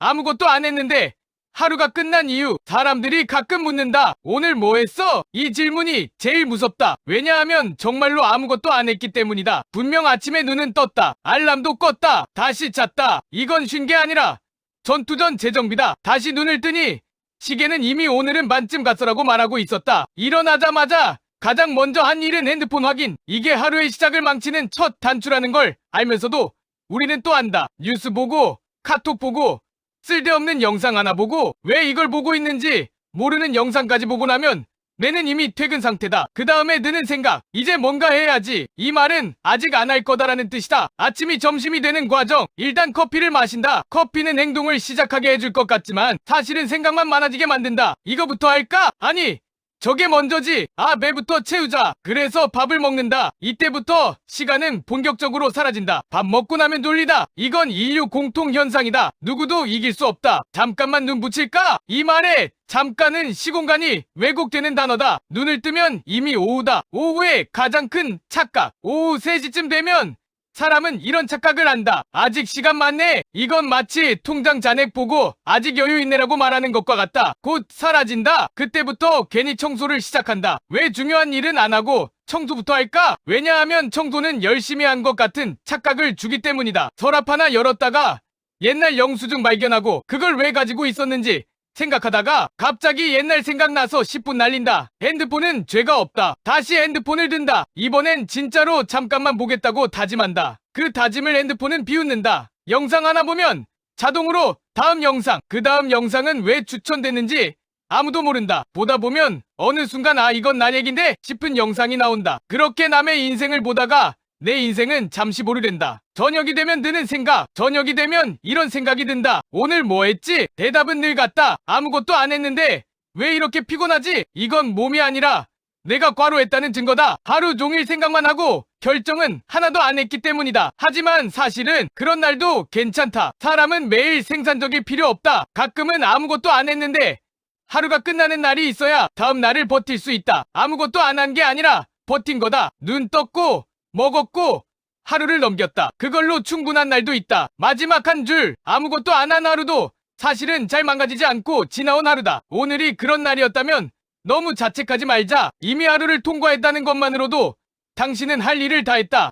아무것도 안 했는데 하루가 끝난 이유 사람들이 가끔 묻는다. 오늘 뭐 했어? 이 질문이 제일 무섭다. 왜냐하면 정말로 아무것도 안 했기 때문이다. 분명 아침에 눈은 떴다. 알람도 껐다. 다시 잤다. 이건 쉰 게 아니라 전투전 재정비다. 다시 눈을 뜨니 시계는 이미 오늘은 반쯤 갔어라고 말하고 있었다. 일어나자마자 가장 먼저 한 일은 핸드폰 확인. 이게 하루의 시작을 망치는 첫 단추라는 걸 알면서도 우리는 또 안다. 뉴스 보고 카톡 보고 쓸데없는 영상 하나 보고 왜 이걸 보고 있는지 모르는 영상까지 보고 나면 뇌는 이미 퇴근 상태다. 그 다음에 드는 생각. 이제 뭔가 해야지. 이 말은 아직 안 할 거다라는 뜻이다. 아침이 점심이 되는 과정. 일단 커피를 마신다. 커피는 행동을 시작하게 해줄 것 같지만 사실은 생각만 많아지게 만든다. 이거부터 할까? 아니. 저게 먼저지. 아, 배부터 채우자. 그래서 밥을 먹는다. 이때부터 시간은 본격적으로 사라진다. 밥 먹고 나면 돌리다. 이건 인류 공통 현상이다. 누구도 이길 수 없다. 잠깐만 눈 붙일까? 이 말에 잠깐은 시공간이 왜곡되는 단어다. 눈을 뜨면 이미 오후다. 오후에 가장 큰 착각. 오후 3시쯤 되면 사람은 이런 착각을 한다. 아직 시간 많네. 이건 마치 통장 잔액 보고 아직 여유 있네라고 말하는 것과 같다. 곧 사라진다. 그때부터 괜히 청소를 시작한다. 왜 중요한 일은 안 하고 청소부터 할까? 왜냐하면 청소는 열심히 한 것 같은 착각을 주기 때문이다. 서랍 하나 열었다가 옛날 영수증 발견하고 그걸 왜 가지고 있었는지 생각하다가 갑자기 옛날 생각나서 10분 날린다. 핸드폰은 죄가 없다. 다시 핸드폰을 든다. 이번엔 진짜로 잠깐만 보겠다고 다짐한다. 그 다짐을 핸드폰은 비웃는다. 영상 하나 보면 자동으로 다음 영상, 그 다음 영상은 왜 추천됐는지 아무도 모른다. 보다 보면 어느 순간 아 이건 나 얘긴데 싶은 영상이 나온다. 그렇게 남의 인생을 보다가 내 인생은 잠시 모르된다. 저녁이 되면 드는 생각, 저녁이 되면 이런 생각이 든다. 오늘 뭐 했지? 대답은 늘 같다. 아무것도 안 했는데 왜 이렇게 피곤하지? 이건 몸이 아니라 내가 과로했다는 증거다. 하루 종일 생각만 하고 결정은 하나도 안 했기 때문이다. 하지만 사실은 그런 날도 괜찮다. 사람은 매일 생산적일 필요 없다. 가끔은 아무것도 안 했는데 하루가 끝나는 날이 있어야 다음 날을 버틸 수 있다. 아무것도 안 한 게 아니라 버틴 거다. 눈 떴고 먹었고 하루를 넘겼다. 그걸로 충분한 날도 있다. 마지막 한 줄 아무것도 안 한 하루도 사실은 잘 망가지지 않고 지나온 하루다. 오늘이 그런 날이었다면 너무 자책하지 말자. 이미 하루를 통과했다는 것만으로도 당신은 할 일을 다 했다.